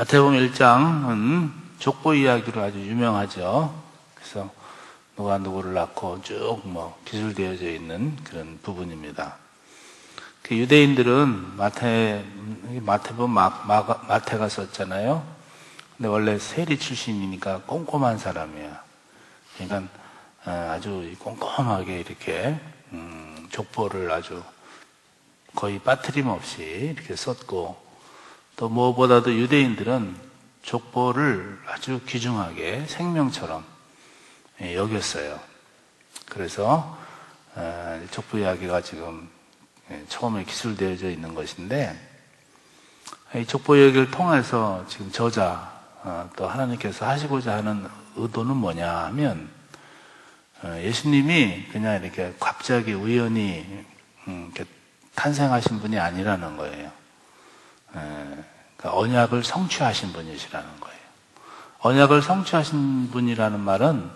마태복음 1장은 족보 이야기로 아주 유명하죠. 그래서 누가 누구를 낳고 쭉 뭐 기술되어져 있는 그런 부분입니다. 그 유대인들은 마태 마태복음 마, 마, 마태가 썼잖아요. 근데 원래 세리 출신이니까 꼼꼼한 사람이야. 그러니까 어, 아주 꼼꼼하게 이렇게 음, 족보를 아주 거의 빠트림 없이 이렇게 썼고 또 무엇보다도 유대인들은 족보를 아주 귀중하게 생명처럼 예, 여겼어요. 그래서 어, 족보 이야기가 지금 예, 처음에 기술되어져 있는 것인데 이 족보 이야기를 통해서 지금 저자 어, 또 하나님께서 하시고자 하는 의도는 뭐냐 하면 어, 예수님이 그냥 이렇게 갑자기 우연히 음, 탄생하신 분이 아니라는 거예요. 그러니까 언약을 성취하신 분이시라는 거예요. 언약을 성취하신 분이라는 말은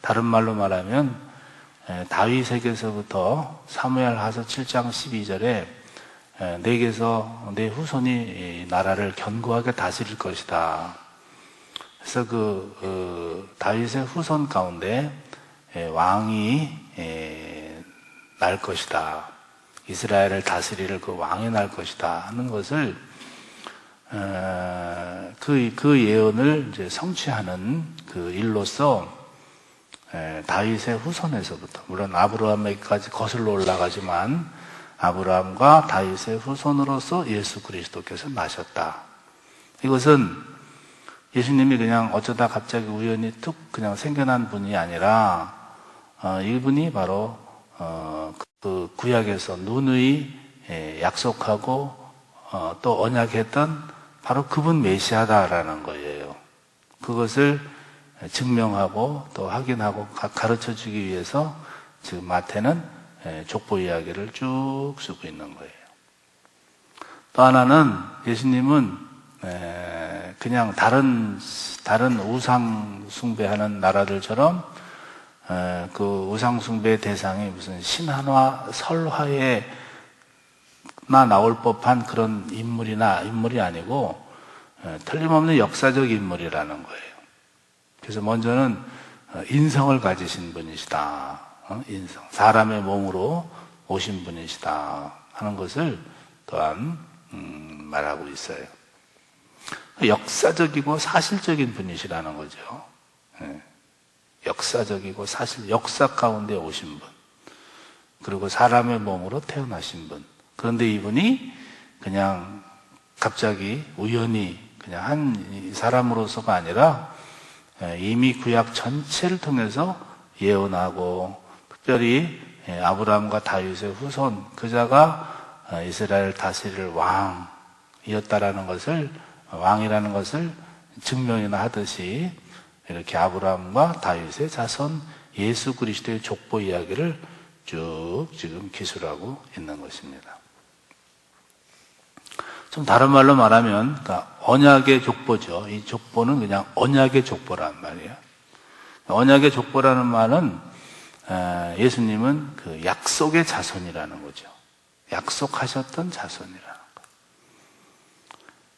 다른 말로 말하면 다윗에게서부터 사무엘 하서 7장 12절에 내게서 내 후손이 나라를 견고하게 다스릴 것이다. 그래서 그 어, 다윗의 후손 가운데 왕이 날 것이다. 이스라엘을 다스릴 그 왕이 날 것이다 하는 것을 어, 그, 그 예언을 이제 성취하는 그 일로서 다윗의 후손에서부터 물론 아브라함에까지 거슬러 올라가지만 아브라함과 다윗의 후손으로서 예수 그리스도께서 나셨다. 이것은 예수님이 그냥 어쩌다 갑자기 우연히 툭 그냥 생겨난 분이 아니라 어, 이분이 바로 어, 그 구약에서 누누이 약속하고 어, 또 언약했던 바로 그분 메시아다라는 거예요. 그것을 증명하고 또 확인하고 가르쳐 주기 위해서 지금 마태는 족보 이야기를 쭉 쓰고 있는 거예요. 또 하나는 예수님은 그냥 다른 다른 우상 숭배하는 나라들처럼 그 우상 숭배 대상이 무슨 신한화 설화에 나 나올 법한 그런 인물이나 인물이 아니고 틀림없는 역사적 인물이라는 거예요. 그래서 먼저는 어, 인성을 가지신 분이시다. 어, 인성. 사람의 몸으로 오신 분이시다. 하는 것을 또한 음, 말하고 있어요. 역사적이고 사실적인 분이시라는 거죠. 예. 역사적이고 사실, 역사 가운데 오신 분. 그리고 사람의 몸으로 태어나신 분. 그런데 이분이 그냥 갑자기 우연히 그냥 한 사람으로서가 아니라 예, 이미 구약 전체를 통해서 예언하고 특별히 예, 아브라함과 다윗의 후손 그자가 어, 이스라엘 다스릴 왕이었다라는 것을 왕이라는 것을 증명이나 하듯이 이렇게 아브라함과 다윗의 자손 예수 그리스도의 족보 이야기를 쭉 지금 기술하고 있는 것입니다. 좀 다른 말로 말하면 그러니까 언약의 족보죠. 이 족보는 그냥 언약의 족보란 말이에요. 언약의 족보라는 말은 예수님은 그 약속의 자손이라는 거죠. 약속하셨던 자손이라는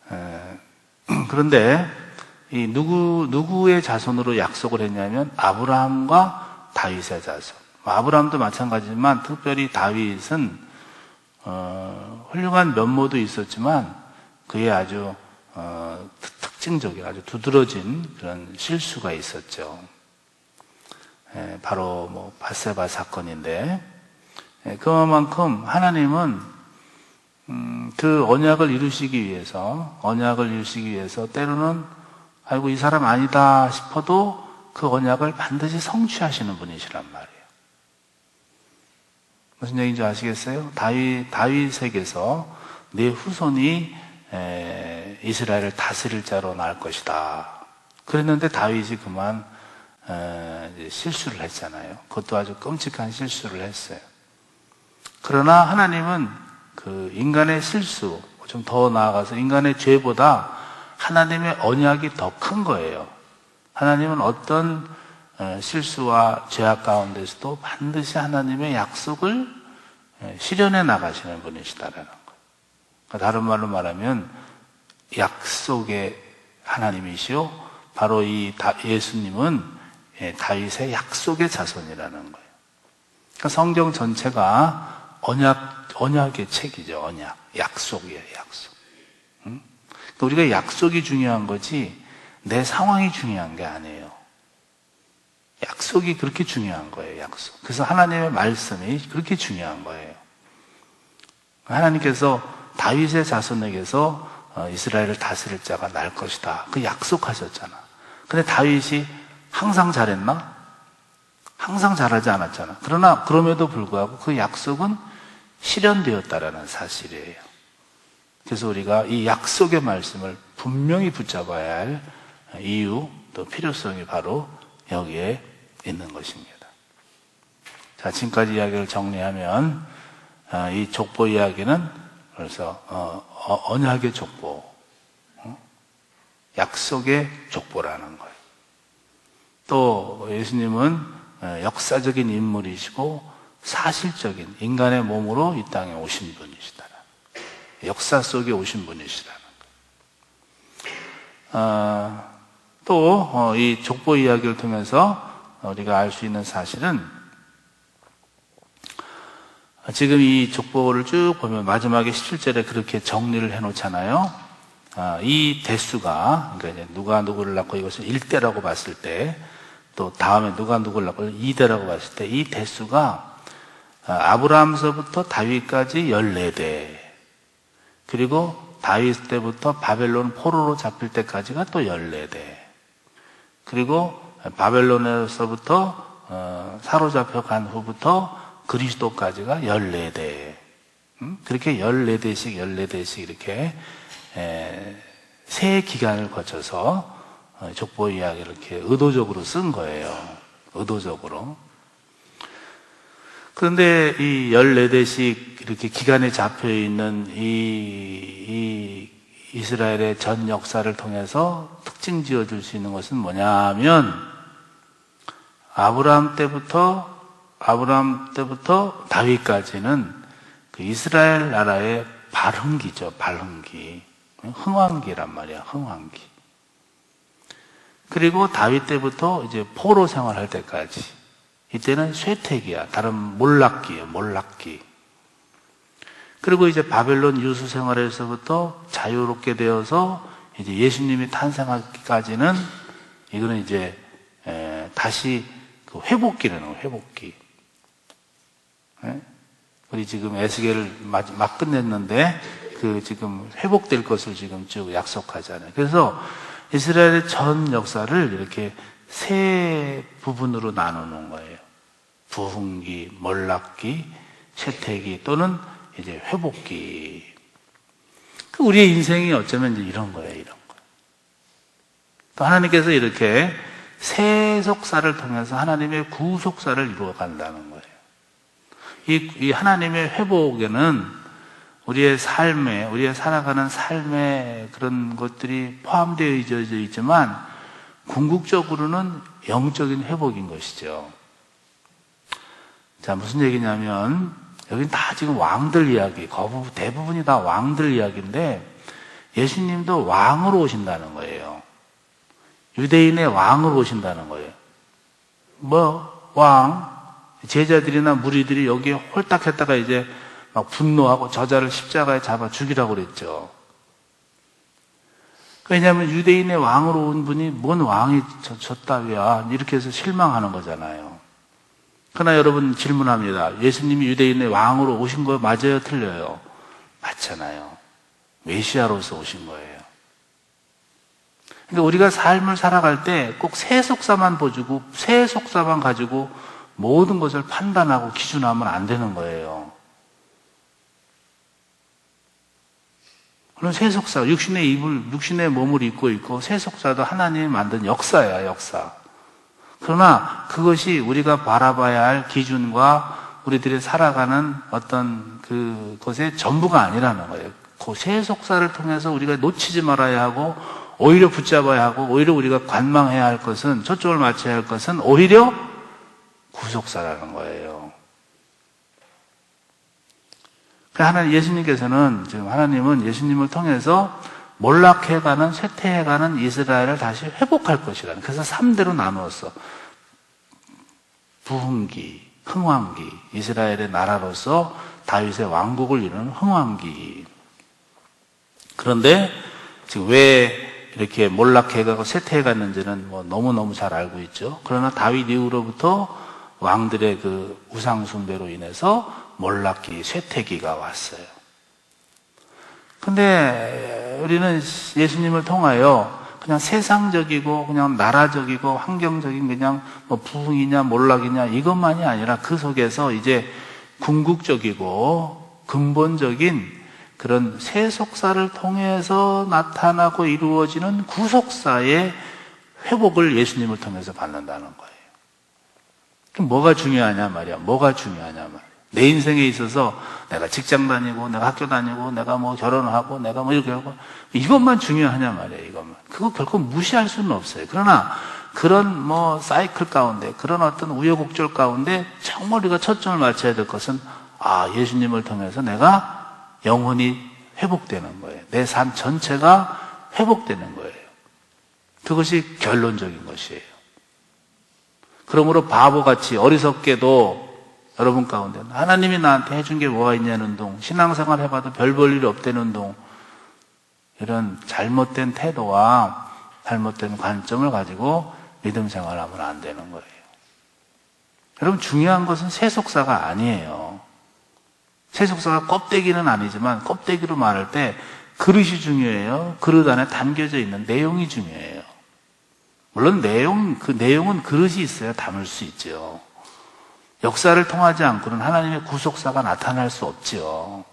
거. 그런데 이 누구 누구의 자손으로 약속을 했냐면 아브라함과 다윗의 자손. 아브라함도 마찬가지지만 특별히 다윗은 어, 훌륭한 면모도 있었지만 그의 아주 어, 특징적인 아주 두드러진 그런 실수가 있었죠. 에, 바로 뭐 바세바 사건인데 에, 그만큼 하나님은 음, 그 언약을 이루시기 위해서 언약을 이루시기 위해서 때로는 아이고 이 사람 아니다 싶어도 그 언약을 반드시 성취하시는 분이시란 말이에요. 무슨 얘기인지 아시겠어요? 다윗, 다윗에게서 네 후손이 에, 이스라엘을 다스릴 자로 날 것이다. 그랬는데 다윗이 그만 에, 실수를 했잖아요. 그것도 아주 끔찍한 실수를 했어요. 그러나 하나님은 그 인간의 실수, 좀 더 나아가서 인간의 죄보다 하나님의 언약이 더 큰 거예요. 하나님은 어떤 어, 실수와 죄악 가운데서도 반드시 하나님의 약속을 예, 실현해 나가시는 분이시다라는 거. 그러니까 다른 말로 말하면 약속의 하나님이시오. 바로 이 다- 예수님은 예, 다윗의 약속의 자손이라는 거예요. 그러니까 성경 전체가 언약 언약의 책이죠. 언약, 약속이에요. 약속. 응? 그러니까 우리가 약속이 중요한 거지 내 상황이 중요한 게 아니에요. 약속이 그렇게 중요한 거예요. 약속. 그래서 하나님의 말씀이 그렇게 중요한 거예요. 하나님께서 다윗의 자손에게서 어, 이스라엘을 다스릴 자가 날 것이다. 그 약속하셨잖아. 근데 다윗이 항상 잘했나? 항상 잘하지 않았잖아. 그러나 그럼에도 불구하고 그 약속은 실현되었다라는 사실이에요. 그래서 우리가 이 약속의 말씀을 분명히 붙잡아야 할 이유 또 필요성이 바로 여기에 있는 것입니다. 자, 지금까지 이야기를 정리하면 아, 이 족보 이야기는 그래서 어, 어, 언약의 족보, 어? 약속의 족보라는 거예요. 또 예수님은 어, 역사적인 인물이시고 사실적인 인간의 몸으로 이 땅에 오신 분이시다. 역사 속에 오신 분이시라는 거예요. 또이 족보 이야기를 통해서 우리가 알 수 있는 사실은 지금 이 족보를 쭉 보면 마지막에 17절에 그렇게 정리를 해 놓잖아요. 아, 이 대수가, 그러니까 누가 누구를 낳고 이것을 1대라고 봤을 때, 또 다음에 누가 누구를 낳고 2대라고 봤을 때, 이 대수가 아, 아브라함서부터 다윗까지 14대, 그리고 다윗 때부터 바벨론 포로로 잡힐 때까지가 또 14대, 그리고 바벨론에서부터 어, 사로잡혀 간 후부터 그리스도까지가 14대. 음? 그렇게 14대씩, 14대씩 이렇게, 에, 세 기간을 거쳐서 어, 족보 이야기를 이렇게 의도적으로 쓴 거예요. 의도적으로. 그런데 이 14대씩 이렇게 기간에 잡혀 있는 이, 이 이스라엘의 전 역사를 통해서 특징 지어 줄 수 있는 것은 뭐냐면 아브라함 때부터 아브라함 때부터 다윗까지는 그 이스라엘 나라의 발흥기죠, 발흥기. 흥왕기란 말이야, 흥왕기. 그리고 다윗 때부터 이제 포로 생활할 때까지. 이때는 쇠퇴기야. 다른 몰락기예요, 몰락기. 그리고 이제 바벨론 유수 생활에서부터 자유롭게 되어서 이제 예수님이 탄생하기까지는 이거는 이제 에, 다시 그 회복기라는 거예요, 회복기. 예? 우리 지금 에스겔을 막, 막 끝냈는데 그 지금 회복될 것을 지금 쭉 약속하잖아요. 그래서 이스라엘의 전 역사를 이렇게 세 부분으로 나누는 거예요. 부흥기, 몰락기, 쇠퇴기 또는 이제 회복기. 그 우리의 인생이 어쩌면 이런 거예요, 이런 거. 또 하나님께서 이렇게 세속사를 통해서 하나님의 구속사를 이루어 간다는 거예요. 이, 이 하나님의 회복에는 우리의 삶에, 우리의 살아가는 삶에 그런 것들이 포함되어 있지만, 궁극적으로는 영적인 회복인 것이죠. 자, 무슨 얘기냐면, 여기는 다 지금 왕들 이야기, 대부분이 다 왕들 이야기인데, 예수님도 왕으로 오신다는 거예요. 유대인의 왕으로 오신다는 거예요. 뭐, 왕, 제자들이나 무리들이 여기에 홀딱 했다가 이제 막 분노하고 저자를 십자가에 잡아 죽이라고 그랬죠. 왜냐하면 유대인의 왕으로 온 분이 뭔 왕이 따위야. 이렇게 해서 실망하는 거잖아요. 그러나 여러분 질문합니다. 예수님이 유대인의 왕으로 오신 거 맞아요? 틀려요? 맞잖아요. 메시아로서 오신 거예요. 그러니까 우리가 삶을 살아갈 때꼭 세속사만 보주고 세속사만 가지고 모든 것을 판단하고 기준하면 안 되는 거예요. 그런 세속사, 육신의 입을, 육신의 몸을 입고 있고, 세속사도 하나님이 만든 역사야, 역사. 그러나 그것이 우리가 바라봐야 할 기준과 우리들이 살아가는 어떤 그것의 전부가 아니라는 거예요. 그 세속사를 통해서 우리가 놓치지 말아야 하고, 오히려 붙잡아야 하고, 오히려 우리가 관망해야 할 것은, 초점을 맞춰야 할 것은 오히려 구속사라는 거예요. 하나님, 예수님께서는, 지금 하나님은 예수님을 통해서 몰락해가는 쇠퇴해가는 이스라엘을 다시 회복할 것이라는 그래서 3대로 나누었어. 부흥기, 흥왕기, 이스라엘의 나라로서 다윗의 왕국을 이루는 흥왕기. 그런데 지금 왜 이렇게 몰락해가고 쇠퇴해갔는지는 뭐 너무너무 잘 알고 있죠. 그러나 다윗 이후로부터 왕들의 그 우상숭배로 인해서 몰락기, 쇠퇴기가 왔어요. 근데 우리는 예수님을 통하여 그냥 세상적이고 그냥 나라적이고 환경적인 그냥 뭐 부흥이냐 몰락이냐 이것만이 아니라 그 속에서 이제 궁극적이고 근본적인 그런 세속사를 통해서 나타나고 이루어지는 구속사의 회복을 예수님을 통해서 받는다는 거예요. 그럼 뭐가 중요하냐 말이야. 뭐가 중요하냐 말이야. 내 인생에 있어서 내가 직장 다니고 내가 학교 다니고 내가 뭐 결혼하고 내가 뭐 이렇게 하고 이것만 중요하냐 말이에요. 이것만. 그거 결코 무시할 수는 없어요. 그러나 그런 뭐 사이클 가운데 그런 어떤 우여곡절 가운데 정말 우리가 초점을 맞춰야 될 것은 아 예수님을 통해서 내가 영혼이 회복되는 거예요. 내 삶 전체가 회복되는 거예요. 그것이 결론적인 것이에요. 그러므로 바보같이 어리석게도 여러분 가운데 하나님이 나한테 해준 게 뭐가 있냐는 동, 신앙생활 해봐도 별 볼 일이 없다는 동, 이런 잘못된 태도와 잘못된 관점을 가지고 믿음 생활하면 안 되는 거예요. 여러분 중요한 것은 세속사가 아니에요. 세속사가 껍데기는 아니지만 껍데기로 말할 때 그릇이 중요해요. 그릇 안에 담겨져 있는 내용이 중요해요. 물론 내용, 그 내용은 그릇이 있어야 담을 수 있죠. 역사를 통하지 않고는 하나님의 구속사가 나타날 수 없지요.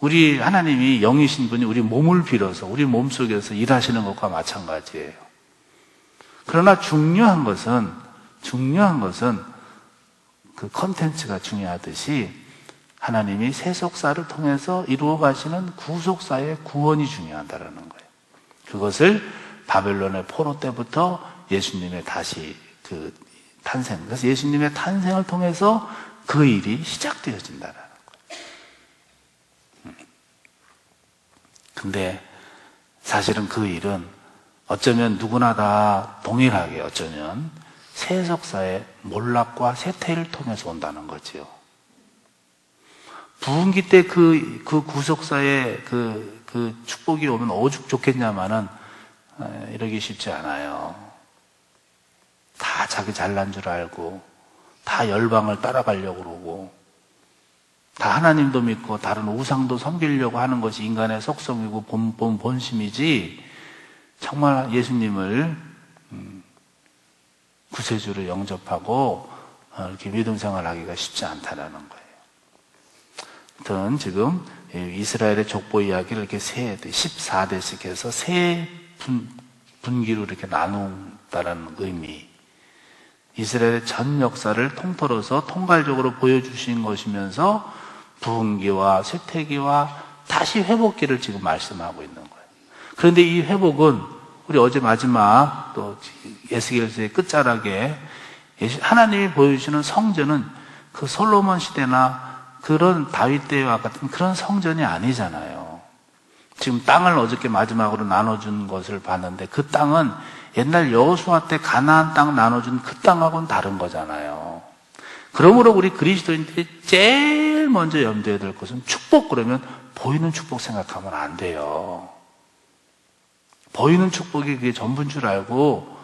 우리 하나님이 영이신 분이 우리 몸을 빌어서 우리 몸 속에서 일하시는 것과 마찬가지예요. 그러나 중요한 것은 중요한 것은 그 컨텐츠가 중요하듯이 하나님이 세속사를 통해서 이루어 가시는 구속사의 구원이 중요하다라는 거예요. 그것을 바벨론의 포로 때부터 예수님의 다시 그 탄생. 그래서 예수님의 탄생을 통해서 그 일이 시작되어진다는 거예요. 음. 근데 사실은 그 일은 어쩌면 누구나 다 동일하게 어쩌면 세속사의 몰락과 세태를 통해서 온다는 거지요. 부흥기 때 그, 그 구속사의 그, 그 축복이 오면 오죽 좋겠냐마는 이러기 쉽지 않아요. 다 자기 잘난 줄 알고 다 열방을 따라가려고 그러고 다 하나님도 믿고 다른 우상도 섬기려고 하는 것이 인간의 속성이고 본, 본, 본심이지 정말 예수님을 음, 구세주로 영접하고 어, 이렇게 믿음 생활하기가 쉽지 않다라는 거예요. 아무튼 지금 이스라엘의 족보 이야기를 이렇게 세 14대씩 해서 세 분, 분기로 이렇게 나눈다라는 의미. 이스라엘의 전 역사를 통틀어서 통괄적으로 보여주신 것이면서 부흥기와 쇠퇴기와 다시 회복기를 지금 말씀하고 있는 거예요. 그런데 이 회복은 우리 어제 마지막 또 예스겔서의 끝자락에 하나님이 보여주시는 성전은 그 솔로몬 시대나 그런 다윗 때와 같은 그런 성전이 아니잖아요. 지금 땅을 어저께 마지막으로 나눠준 것을 봤는데 그 땅은 옛날 여호수아 때 가나안 땅 나눠준 그 땅하고는 다른 거잖아요. 그러므로 우리 그리스도인들이 제일 먼저 염두에 될 것은 축복 그러면 보이는 축복 생각하면 안 돼요. 보이는 축복이 그게 전부인 줄 알고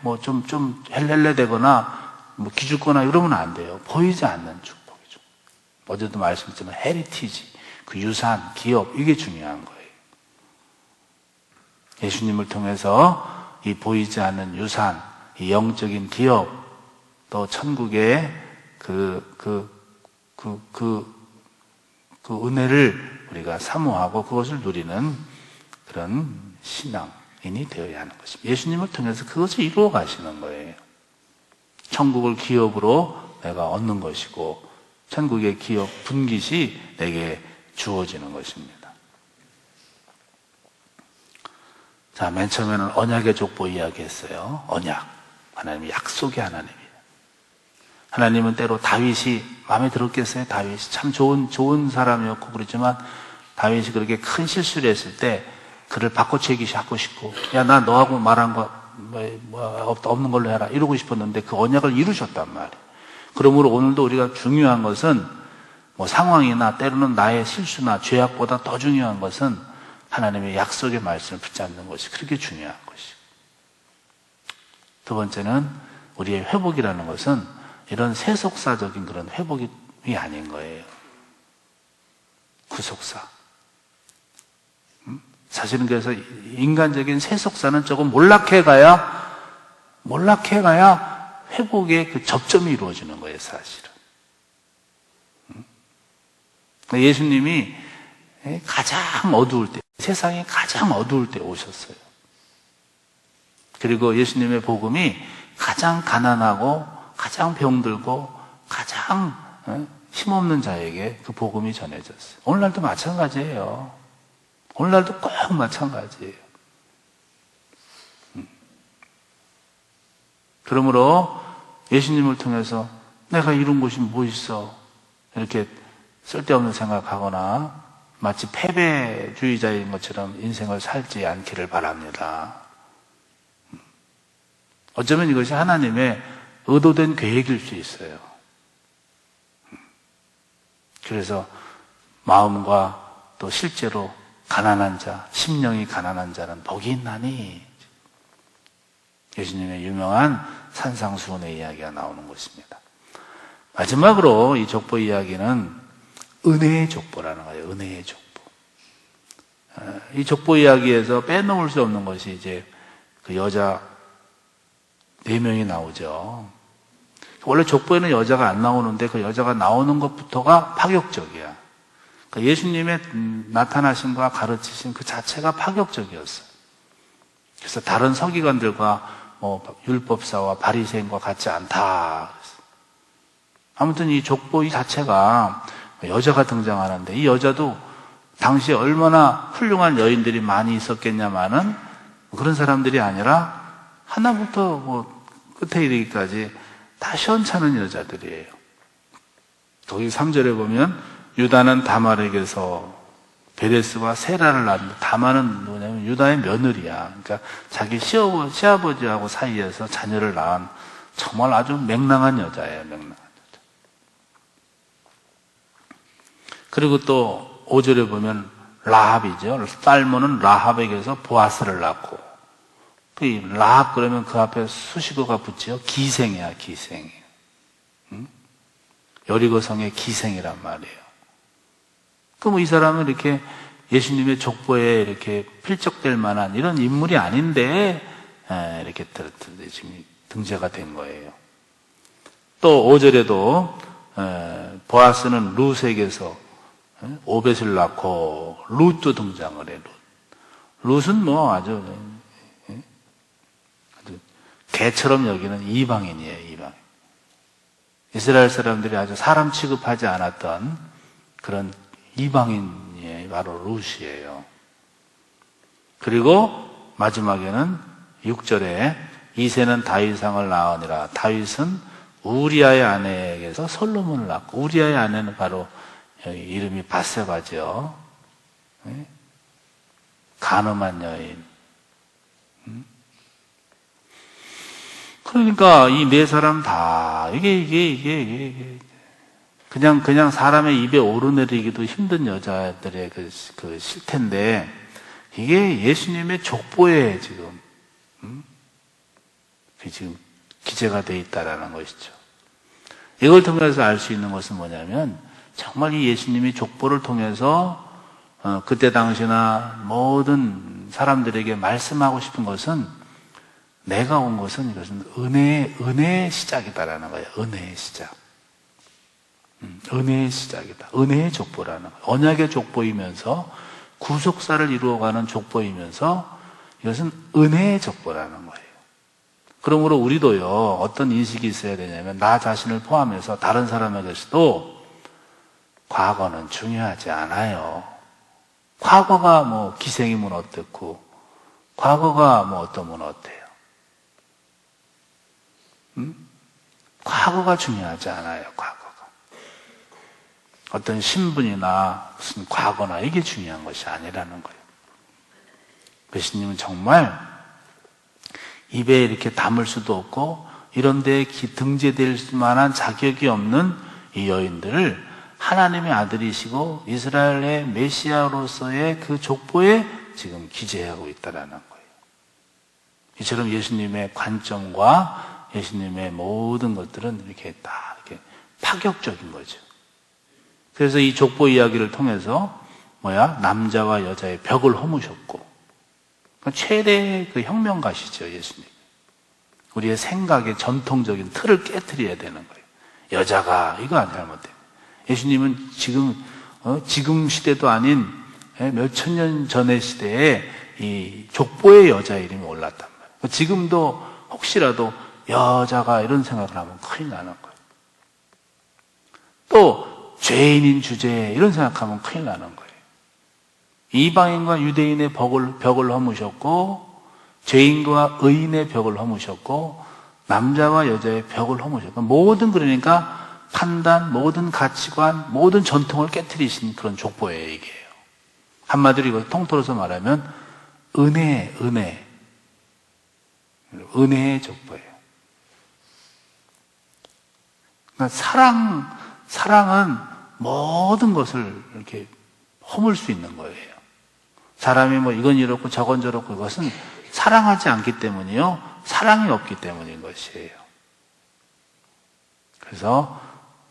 뭐좀좀 좀 헬렐레 되거나 뭐 기죽거나 이러면 안 돼요. 보이지 않는 축복이죠. 어제도 말씀드렸지만 헤리티지, 그 유산, 기업 이게 중요한 거예요. 예수님을 통해서 이 보이지 않는 유산, 이 영적인 기업, 또 천국의 그, 그, 그, 그, 그 은혜를 우리가 사모하고 그것을 누리는 그런 신앙인이 되어야 하는 것입니다. 예수님을 통해서 그것을 이루어 가시는 거예요. 천국을 기업으로 내가 얻는 것이고, 천국의 기업 분깃이 내게 주어지는 것입니다. 자, 맨 처음에는 언약의 족보 이야기 했어요. 언약. 하나님이 약속의 하나님이에요. 하나님은 때로 다윗이 마음에 들었겠어요? 다윗이 참 좋은, 좋은 사람이었고 그렇지만 다윗이 그렇게 큰 실수를 했을 때 그를 바꿔채기 하고 싶고 야 나 너하고 말한 거 뭐, 뭐, 없는 걸로 해라 이러고 싶었는데 그 언약을 이루셨단 말이에요. 그러므로 오늘도 우리가 중요한 것은 뭐 상황이나 때로는 나의 실수나 죄악보다 더 중요한 것은 하나님의 약속의 말씀을 붙잡는 것이 그렇게 중요한 것이고 두 번째는 우리의 회복이라는 것은 이런 세속사적인 그런 회복이 아닌 거예요. 구속사. 음? 사실은 그래서 인간적인 세속사는 조금 몰락해 가야, 몰락해 가야 회복의 그 접점이 이루어지는 거예요, 사실은. 음? 예수님이 가장 어두울 때, 세상이 가장 어두울 때 오셨어요. 그리고 예수님의 복음이 가장 가난하고 가장 병들고 가장 힘없는 자에게 그 복음이 전해졌어요. 오늘날도 마찬가지예요. 오늘날도 꼭 마찬가지예요. 음. 그러므로 예수님을 통해서 내가 이룬 것이 뭐 있어? 이렇게 쓸데없는 생각하거나 마치 패배주의자인 것처럼 인생을 살지 않기를 바랍니다. 음. 어쩌면 이것이 하나님의 의도된 계획일 수 있어요. 그래서 마음과 또 실제로 가난한 자, 심령이 가난한 자는 복이 있나니 예수님의 유명한 산상수훈의 이야기가 나오는 것입니다. 마지막으로 이 족보 이야기는 은혜의 족보라는 거예요. 은혜의 족보. 어, 이 족보 이야기에서 빼놓을 수 없는 것이 이제 그 여자 네 명이 나오죠. 원래 족보에는 여자가 안 나오는데 그 여자가 나오는 것부터가 파격적이야. 그러니까 예수님의 나타나심과 가르치심 그 자체가 파격적이었어요. 그래서 다른 서기관들과 뭐 율법사와 바리새인과 같지 않다. 아무튼 이 족보 이 자체가 여자가 등장하는데 이 여자도 당시에 얼마나 훌륭한 여인들이 많이 있었겠냐마는 그런 사람들이 아니라 하나부터 뭐 끝에 이르기까지 다 시원찮은 여자들이에요. 거기 3절에 보면 유다는 다말에게서 베레스와 세라를 낳는데 다말은 뭐냐면 유다의 며느리야. 그러니까 자기 시어버, 시아버지하고 사이에서 자녀를 낳은 정말 아주 맹랑한 여자예요. 맹랑한 여자. 그리고 또 5절에 보면 라합이죠. 딸모는 라합에게서 보아스를 낳고 그 라합 그러면 그 앞에 수식어가 붙지요. 기생이야, 기생. 응? 여리고성의 기생이란 말이에요. 그럼 이 사람은 이렇게 예수님의 족보에 이렇게 필적될 만한 이런 인물이 아닌데 이렇게 지금 등재가 된 거예요. 또 5절에도 보아스는 룻에게서 오벳을 낳고 룻도 등장을 해. 룻. 룻은 뭐 아주 개처럼 여기는 이방인이에요, 이방인. 이스라엘 사람들이 아주 사람 취급하지 않았던 그런 이방인이 바로 루시예요. 그리고 마지막에는 6절에 이세는 다윗상을 낳으니라. 다윗은 우리아의 아내에게서 솔로몬을 낳고 우리아의 아내는 바로 이름이 바세바죠. 네? 가늠한 여인. 그러니까 이 네 사람 다 이게 이게 이게 이게 그냥 그냥 사람의 입에 오르내리기도 힘든 여자들의 그, 그 실태인데 이게 예수님의 족보에 지금 음? 지금 기재가 돼 있다라는 것이죠. 이걸 통해서 알 수 있는 것은 뭐냐면 정말 이 예수님이 족보를 통해서 어, 그때 당시나 모든 사람들에게 말씀하고 싶은 것은 내가 온 것은 이것은 은혜의, 은혜의 시작이다라는 거예요. 은혜의 시작. 음, 은혜의 시작이다. 은혜의 족보라는 거예요. 언약의 족보이면서 구속사를 이루어가는 족보이면서 이것은 은혜의 족보라는 거예요. 그러므로 우리도요, 어떤 인식이 있어야 되냐면, 나 자신을 포함해서 다른 사람에게서도 과거는 중요하지 않아요. 과거가 뭐 기생이면 어떻고, 과거가 뭐 어떠면 어때요. 음? 과거가 중요하지 않아요, 과거가. 어떤 신분이나 무슨 과거나 이게 중요한 것이 아니라는 거예요. 예수님은 정말 입에 이렇게 담을 수도 없고 이런 데에 기- 등재될 만한 자격이 없는 이 여인들을 하나님의 아들이시고 이스라엘의 메시아로서의 그 족보에 지금 기재하고 있다라는 거예요. 이처럼 예수님의 관점과 예수님의 모든 것들은 이렇게 다 이렇게 파격적인 거죠. 그래서 이 족보 이야기를 통해서 뭐야 남자와 여자의 벽을 허무셨고 최대 그 혁명가시죠 예수님. 우리의 생각의 전통적인 틀을 깨뜨려야 되는 거예요. 여자가 이거 안 잘못돼. 예수님은 지금 어, 지금 시대도 아닌 예, 몇천 년 전의 시대에 이 족보의 여자 이름이 올랐단 말이에요. 지금도 혹시라도 여자가 이런 생각을 하면 큰일 나는 거예요. 또 죄인인 주제에 이런 생각하면 큰일 나는 거예요. 이방인과 유대인의 벽을, 벽을 허무셨고 죄인과 의인의 벽을 허무셨고 남자와 여자의 벽을 허무셨고 모든 그러니까 판단, 모든 가치관, 모든 전통을 깨뜨리신 그런 족보예요 이게요. 한마디로 이걸 통틀어서 말하면 은혜, 은혜, 은혜의 족보예요. 그러니까 사랑, 사랑은 모든 것을 이렇게 허물 수 있는 거예요. 사람이 뭐 이건 이렇고 저건 저렇고 이것은 사랑하지 않기 때문이요. 사랑이 없기 때문인 것이에요. 그래서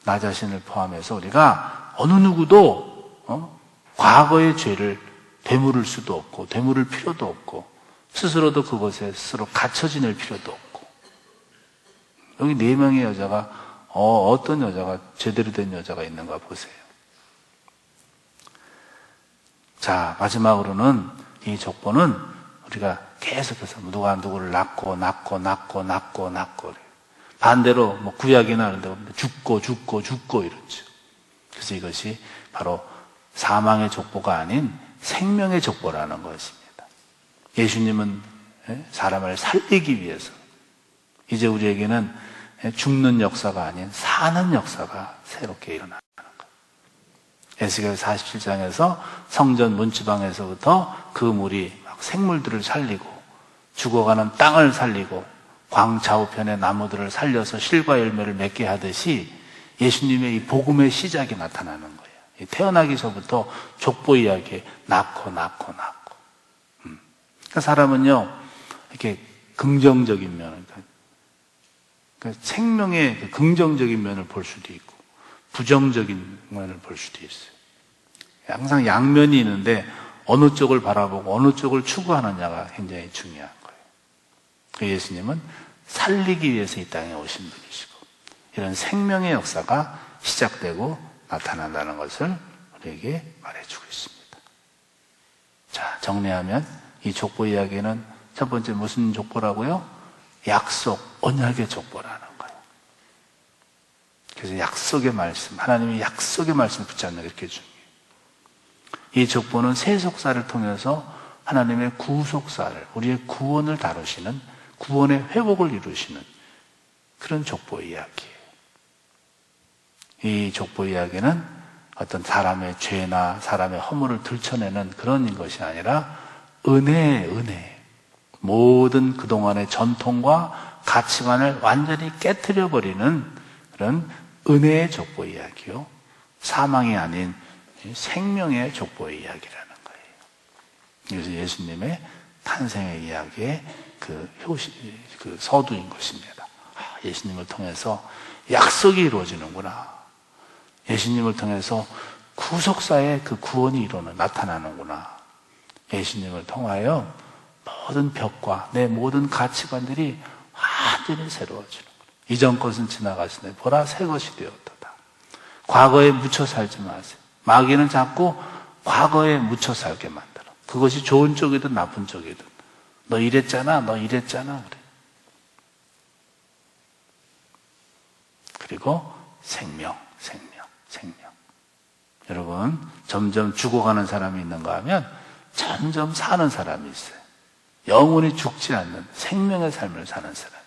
나 자신을 포함해서 우리가 어느 누구도 어? 과거의 죄를 되물을 수도 없고 되물을 필요도 없고 스스로도 그것에 스스로 갇혀 지낼 필요도 없고 여기 네 명의 여자가 어, 어떤 여자가 제대로 된 여자가 있는가 보세요. 자, 마지막으로는 이 족보는 우리가 계속해서 누가 누구를 낳고, 낳고, 낳고, 낳고, 낳고. 반대로 뭐 구약이나 이런 데 죽고, 죽고, 죽고 이렇죠. 그래서 이것이 바로 사망의 족보가 아닌 생명의 족보라는 것입니다. 예수님은 예, 사람을 살리기 위해서 이제 우리에게는 예, 죽는 역사가 아닌 사는 역사가 새롭게 일어나는 거예요. 에스겔 47장에서 성전 문지방에서부터 그 물이 막 생물들을 살리고 죽어가는 땅을 살리고 광좌우편의 나무들을 살려서 실과 열매를 맺게 하듯이 예수님의 이 복음의 시작이 나타나는 거예요. 이 태어나기서부터 족보 이야기에 낳고 낳고 낳고. 음. 그러니까 사람은요 이렇게 긍정적인 면, 그 생명의 그 긍정적인 면을 볼 수도 있고 부정적인 면을 볼 수도 있어요. 항상 양면이 있는데 어느 쪽을 바라보고 어느 쪽을 추구하느냐가 굉장히 중요한 거예요. 그 예수님은 살리기 위해서 이 땅에 오신 분이시고 이런 생명의 역사가 시작되고 나타난다는 것을 우리에게 말해주고 있습니다. 자, 정리하면 이 족보 이야기는 첫 번째 무슨 족보라고요? 약속, 언약의 족보라는 거예요. 그래서 약속의 말씀, 하나님의 약속의 말씀을 붙잡는 게 이렇게 중요해요. 이 족보는 세속사를 통해서 하나님의 구속사를, 우리의 구원을 다루시는, 구원의 회복을 이루시는 그런 족보 이야기예요. 이 족보 이야기는 어떤 사람의 죄나 사람의 허물을 들춰내는 그런 것이 아니라 은혜의 은혜. 모든 그동안의 전통과 가치관을 완전히 깨뜨려 버리는 그런 은혜의 족보 이야기요. 사망이 아닌 생명의 족보 이야기라는 거예요. 그래서 예수님의 탄생의 이야기의 그 효시, 그 서두인 것입니다. 아, 예수님을 통해서 약속이 이루어지는구나. 예수님을 통해서 구속사의 그 구원이 이루는 나타나는구나. 예수님을 통하여 모든 벽과 내 모든 가치관들이 완전히 새로워지는 거예요. 이전 것은 지나갔으니 보라 새 것이 되었도다. 과거에 묻혀 살지 마세요. 마귀는 자꾸 과거에 묻혀 살게 만들어. 그것이 좋은 쪽이든 나쁜 쪽이든. 너 이랬잖아, 너 이랬잖아. 그래. 그리고 생명, 생명, 생명. 여러분, 점점 죽어가는 사람이 있는가 하면 점점 사는 사람이 있어요. 영원히 죽지 않는 생명의 삶을 사는 있어요.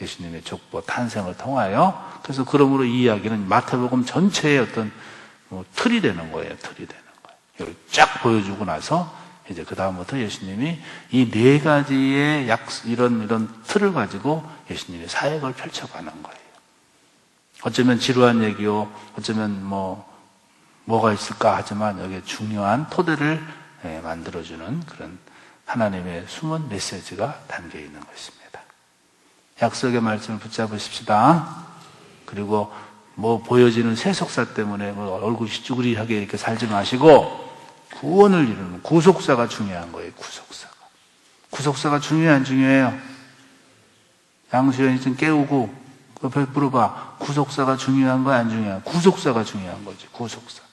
예수님의 족보 탄생을 통하여 그래서 그러므로 이 이야기는 마태복음 전체의 어떤 뭐 틀이 되는 거예요. 틀이 되는 거예요. 이걸 쫙 보여주고 나서 이제 그 다음부터 예수님이 이 네 가지의 약 이런 이런 틀을 가지고 예수님이 사역을 펼쳐가는 거예요. 어쩌면 지루한 얘기요, 어쩌면 뭐 뭐가 있을까 하지만 여기에 중요한 토대를 예, 만들어주는 그런 하나님의 숨은 메시지가 담겨 있는 것입니다. 약속의 말씀을 붙잡으십시다. 그리고 뭐 보여지는 세속사 때문에 뭐 얼굴이 쭈그리하게 이렇게 살지 마시고 구원을 이루는 구속사가 중요한 거예요. 구속사가. 구속사가 중요해 안 중요해요? 양수연이 좀 깨우고 옆에 물어봐. 구속사가 중요한 거야 안 중요한 거야? 구속사가 중요한 거지. 구속사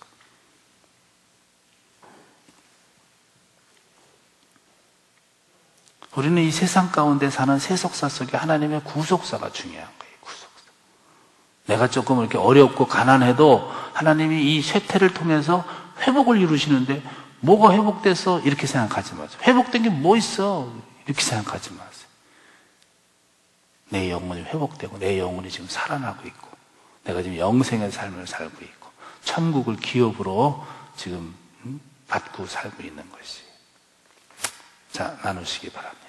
우리는 이 세상 가운데 사는 세속사 속에 하나님의 구속사가 중요한 거예요. 구속사. 내가 조금 이렇게 어렵고 가난해도 하나님이 이 쇠퇴를 통해서 회복을 이루시는데 뭐가 회복돼서 이렇게 생각하지 마세요. 회복된 게 뭐 있어? 이렇게 생각하지 마세요. 내 영혼이 회복되고 내 영혼이 지금 살아나고 있고 내가 지금 영생의 삶을 살고 있고 천국을 기업으로 지금 음, 받고 살고 있는 것이. 자, 나누시기 바랍니다.